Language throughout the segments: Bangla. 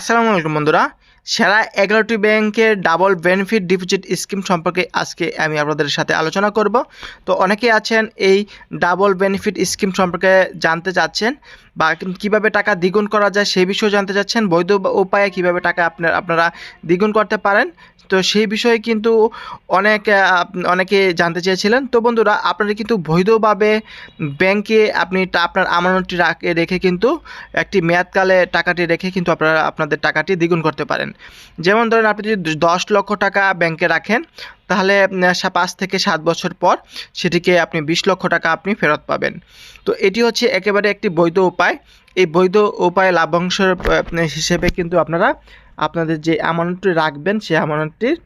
আসসালামু আলাইকুম বন্ধুরা। সেরা এগারোটি ব্যাংকের ডাবল বেনিফিট ডিপোজিট স্কিম সম্পর্কে আজকে আমি আপনাদের সাথে আলোচনা করব। তো অনেকে আছেন এই ডাবল বেনিফিট স্কিম সম্পর্কে জানতে চাচ্ছেন বা কীভাবে টাকা দ্বিগুণ করা যায় সেই বিষয়ে জানতে চাচ্ছেন, বৈধ উপায়ে কীভাবে টাকা আপনার, আপনারা দ্বিগুণ করতে পারেন। তো সেই বিষয়ে কিন্তু অনেক, অনেকে জানতে চেয়েছিলেন। তো বন্ধুরা, আপনারা কিন্তু বৈধভাবে ব্যাংকে আপনি আপনার আমানতটি রাখে, রেখে কিন্তু একটি মেয়াদকালে টাকাটি রেখে কিন্তু আপনারা আপনাদের টাকাটি দ্বিগুণ করতে পারেন। যেমন ধরেন আপনি যদি দশ লক্ষ টাকা ব্যাংকে রাখেন তাহলে পাঁচ থেকে সাত বছর পর সেটিকে আপনি বিশ লক্ষ টাকা আপনি ফেরত পাবেন। তো এটি হচ্ছে একেবারে একটি বৈধ উপায়। এই বৈধ উপায় আহ, হিসেবে কিন্তু আপনারা আপনাদের যে আমানতটি রাখবেন সেই আমানতটির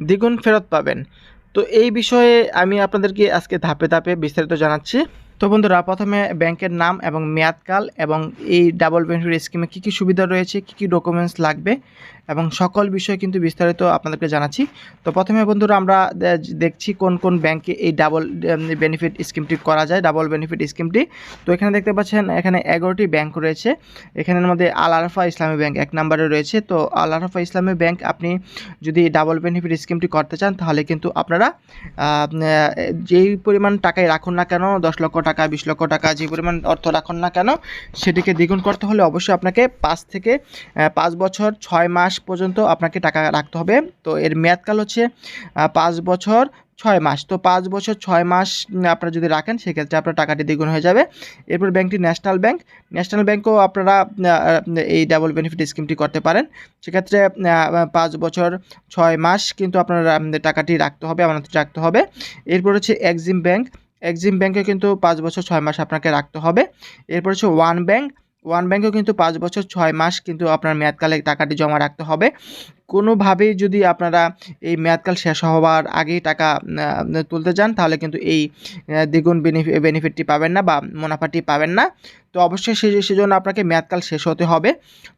দ্বিগুণ ফেরত পাবেন। তো এই বিষয়ে আমি আপনাদেরকে আজকে ধাপে ধাপে বিস্তারিত জানাচ্ছি। তো বন্ধুরা, প্রথমে ব্যাংকের নাম এবং মেয়াদকাল এবং এই ডাবল বেনিফিট স্কিমে কী কী সুবিধা রয়েছে, কী কী ডকুমেন্টস লাগবে এবং সকল বিষয় কিন্তু বিস্তারিত আপনাদেরকে জানাচ্ছি। তো প্রথমে বন্ধুরা, আমরা দেখছি কোন কোন ব্যাংকে এই ডাবল বেনিফিট স্কিমটি করা যায়, ডাবল বেনিফিট স্কিমটি। তো এখানে দেখতে পাচ্ছেন, এখানে এগারোটি ব্যাংক রয়েছে। এখানের মধ্যে আল আরফা ইসলামী ব্যাংক এক নম্বরে রয়েছে। তো আল আরফা ইসলামী ব্যাংক আপনি যদি ডাবল বেনিফিট স্কিমটি করতে চান, তাহলে কিন্তু আপনারা যেই পরিমাণ টাকায় রাখুন না কেন, দশ লক্ষ টাকা, বিশ লক্ষ টাকা যে পরিমাণ অর্থ রাখুন না কেন, সেটিকে দ্বিগুণ করতে হলে অবশ্যই আপনাকে পাঁচ থেকে পাঁচ বছর ছয় মাস পর্যন্ত আপনাকে টাকা রাখতে হবে। তো এর মেয়াদকাল হচ্ছে পাঁচ বছর ছয় মাস। তো পাঁচ বছর ছয় মাস আপনারা যদি রাখেন, সেক্ষেত্রে আপনার টাকাটি দ্বিগুণ হয়ে যাবে। এরপর ব্যাংকটি ন্যাশনাল ব্যাংক। ন্যাশনাল ব্যাংকও আপনারা এই ডাবল বেনিফিট স্কিমটি করতে পারেন। সেক্ষেত্রে পাঁচ বছর ছয় মাস কিন্তু আপনার টাকাটি রাখতে হবে, আমানতটি রাখতে হবে। এরপর হচ্ছে এক্সিম ব্যাংক। এক্সিম ব্যাংকে কিন্তু পাঁচ বছর ছয় মাস আপনাকে রাখতে হবে। এরপর হচ্ছে ওয়ান ব্যাংক ওয়ান ব্যাংকেও কিন্তু পাঁচ বছর ছয় মাস কিন্তু আপনার মেয়াদকালে টাকাটি জমা রাখতে হবে। কোনোভাবেই যদি আপনারা এই মেয়াদকাল শেষ হওয়ার আগেই টাকা তুলতে যান, তাহলে কিন্তু এই দ্বিগুণ বেনিফিটটি পাবেন না বা মুনাফাটি পাবেন না। তো অবশ্যই সে, সেজন্য আপনাকে মেয়াদকাল শেষ হতে হবে।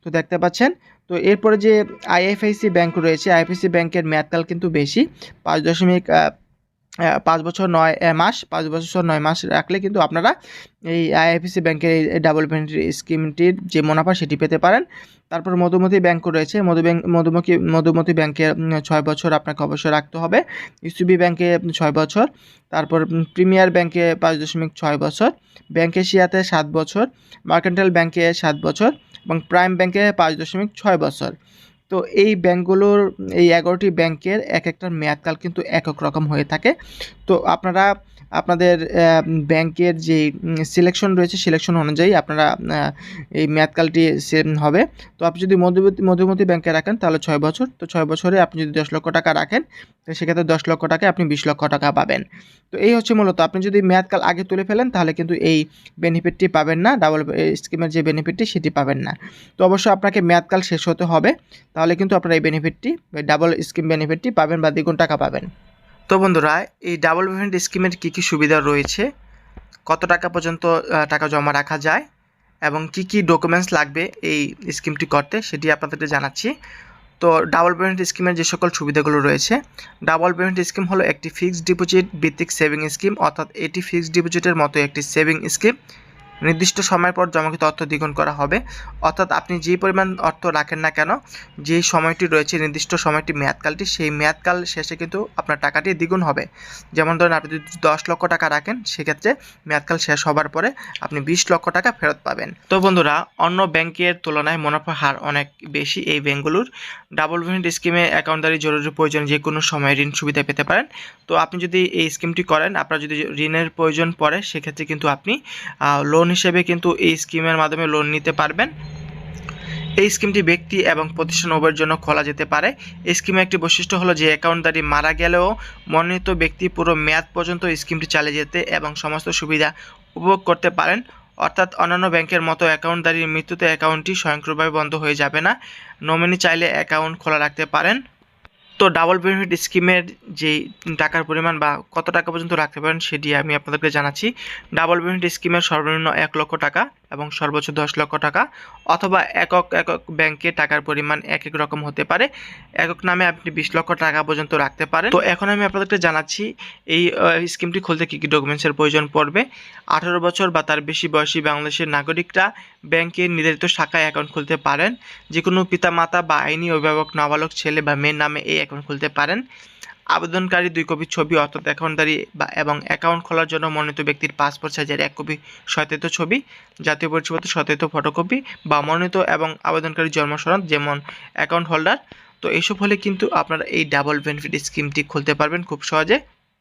তো দেখতে পাচ্ছেন, তো এরপরে যে আইএফআইসি ব্যাংক রয়েছে আইএফআইসি ব্যাংকের মেয়াদকাল কিন্তু বেশি, পাঁচ দশমিক পাঁচ বছর নয় মাস, পাঁচ বছর নয় মাস রাখলে কিন্তু আপনারা এই আইএফএসি ব্যাংকের এই ডাবল বেনিফিট স্কিমটির যে মুনাফা সেটি পেতে পারেন। তারপর মধুমতি ব্যাংকও রয়েছে। মধু ব্যাংক মধুমতি মধুমতি ব্যাংকে ছয় বছর আপনাকে অবশ্যই রাখতে হবে। ইসুবি ব্যাংকে ছয় বছর। তারপর প্রিমিয়ার ব্যাংকে পাঁচ দশমিক ছয় বছর। ব্যাংক এশিয়াতে সাত বছর। মার্কেন্টাইল ব্যাংকে সাত বছর এবং প্রাইম ব্যাংকে পাঁচ দশমিক ছয় বছর। তো এই ব্যাঙ্কগুলোর, এই এগারোটি ব্যাংকের এক একটা মেয়াদকাল কিন্তু এক এক রকম হয়ে থাকে। তো আপনারা আপনাদের ব্যাংকের যে সিলেকশন রয়েছে সিলেকশন অনুযায়ী আপনারা এই মেয়াদকালটি সেম হবে। তো আপনি যদি মধুমতি মধুমতি ব্যাংকে রাখেন, তাহলে ছয় বছর। তো ছয় বছরে আপনি যদি দশ লক্ষ টাকা রাখেন, তো সেক্ষেত্রে দশ লক্ষ টাকায় আপনি বিশ লক্ষ টাকা পাবেন। তো এই হচ্ছে মূলত, আপনি যদি মেয়াদকাল আগে তুলে ফেলেন, তাহলে কিন্তু এই বেনিফিটটি পাবেন না ডাবল স্কিমের যে বেনিফিটটি সেটি পাবেন না। তো অবশ্যই আপনাকে মেয়াদকাল শেষ হতে হবে, তাহলে কিন্তু আপনারা এই বেনিফিটটি ডাবল স্কিম বেনিফিটটি পাবেন বা দ্বিগুণ টাকা পাবেন। তো বন্ধুরা, এই ডাবল পেমেন্ট স্কিমের কী কী সুবিধা রয়েছে? কত টাকা পর্যন্ত টাকা জমা রাখা যায়? এবং কি কি ডকুমেন্টস লাগবে এই স্কিমটি করতে? সেটি আপনাদেরকে জানাচ্ছি। তো ডাবল পেমেন্ট স্কিমের যে সকল সুবিধাগুলো রয়েছে ডাবল পেমেন্ট স্কিম হলো একটি ফিক্সড ডিপোজিট ভিত্তিক সেভিং স্কিম অর্থাৎ এটি ফিক্সড ডিপোজিটের মতো একটি সেভিং স্কিম নির্দিষ্ট সময়ের পর জমাকৃত অর্থ দ্বিগুণ করা হবে। অর্থাৎ আপনি যে পরিমাণ অর্থ রাখেন না কেন, যে সময়টি রয়েছে, নির্দিষ্ট সময়টি মেয়াদকালটি, সেই মেয়াদকাল শেষে কিন্তু আপনার টাকাটি দ্বিগুণ হবে। যেমন ধরেন, আপনি যদি দশ লক্ষ টাকা রাখেন, সেক্ষেত্রে মেয়াদকাল শেষ হবার পরে আপনি বিশ লক্ষ টাকা ফেরত পাবেন। তো বন্ধুরা, অন্য ব্যাংকের তুলনায় মুনাফা হার অনেক বেশি। এই ব্যাংকগুলোর ডাবল পেমেন্ট স্কিমে অ্যাকাউন্টদারি জরুরি প্রয়োজন যে কোনো সময় ঋণ সুবিধা পেতে পারেন। তো আপনি যদি এই স্কিমটি করেন, আপনার যদি ঋণের প্রয়োজন পড়ে, সেক্ষেত্রে কিন্তু আপনি লোন হিসেবে কিন্তু এই স্কিমের মাধ্যমে লোন নিতে পারবেন। এই স্কিমটি ব্যক্তি এবং প্রতিষ্ঠান উভয়ের জন্য খোলা যেতে পারে। এই স্কিমের একটি বৈশিষ্ট্য হলো যে অ্যাকাউন্টদারি মারা গেলেও মনোনীত ব্যক্তি পুরো মেয়াদ পর্যন্ত স্কিমটি চালিয়ে যেতে এবং সমস্ত সুবিধা উপভোগ করতে পারেন। অর্থাৎ অন্যান্য ব্যাংকের মতো অ্যাকাউন্টদারির মৃত্যুতে অ্যাকাউন্টটি স্বয়ংক্রিয়ভাবে বন্ধ হয়ে যাবে না। নমিনি চাইলে অ্যাকাউন্ট খোলা রাখতে পারেন। তো ডাবল বেনিফিট স্কিমের যে টাকার পরিমাণ বা কত টাকা পর্যন্ত রাখতে পারেন সেটি আমি আপনাদেরকে জানাচ্ছি। ডাবল বেনিফিট স্কিমের সর্বনিম্ন এক লক্ষ টাকা। এবং সর্বোচ্চ দশ লক্ষ টাকা অথবা একক একক ব্যাংকে টাকার পরিমাণ এক এক রকম হতে পারে। একক নামে আপনি বিশ লক্ষ টাকা পর্যন্ত রাখতে পারেন। তো এখন আমি আপনাদেরকে জানাচ্ছি, এই স্কিমটি খুলতে কী কী ডকুমেন্টসের প্রয়োজন পড়বে? আঠারো বছর বা তার বেশি বয়সী বাংলাদেশের নাগরিকরা ব্যাংকের নির্ধারিত শাখায় অ্যাকাউন্ট খুলতে পারেন। যে কোনো পিতামাতা বা আইনি অভিভাবক, নাবালক, ছেলে বা মেয়ের নামে এই অ্যাকাউন্ট খুলতে পারেন। আবেদনকারী দুই কপি ছবি অর্থাৎ অ্যাকাউন্টদারি বা এবং অ্যাকাউন্ট খোলার জন্য মনোনীত ব্যক্তির পাসপোর্ট সাইজের এক কপি সতেত ছবি, জাতীয় পরিচয়পত্র সতেত ফটোকপি বা মনোনীত এবং আবেদনকারী জন্ম যেমন অ্যাকাউন্ট হোল্ডার তো এইসব হলে কিন্তু আপনারা এই ডাবল বেনিফিট স্কিমটি খুলতে পারবেন খুব সহজে।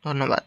ধন্যবাদ।